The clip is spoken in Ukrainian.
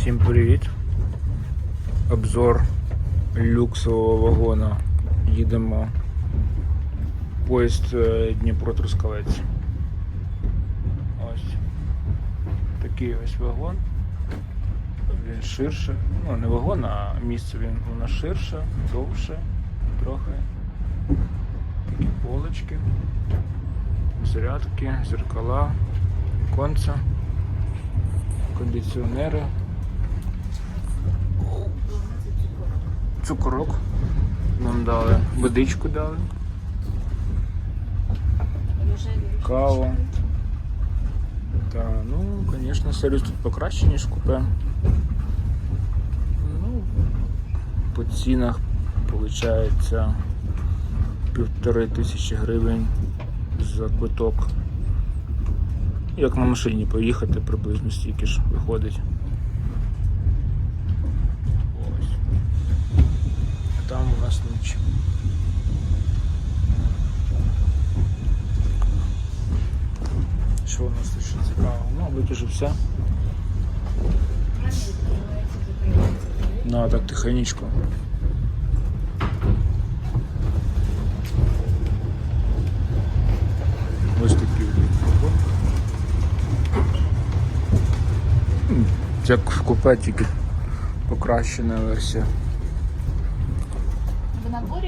Всім привіт! Обзор люксового вагона. Їдемо поїзд е, Дніпро-Трускавець. Ось такий ось вагон. Він ширше. Ну, не вагон, а місце він воно ширше, довше, трохи. Такі полочки, зарядки, зеркала, віконця, кондиціонери. Цукорок нам дали, водичку дали, каву. Та, ну, звісно, сервіс тут покраще, ніж купе. Ну, по цінах виходить півтори тисячі гривень за квиток. Як на машині поїхати приблизно стільки ж виходить. Ось. Ніч. Що у нас тут ще цікаво? Ну, мабуть, уже все. Ну, а так тихонечко. Ось такий Як в купе, покращена версія. В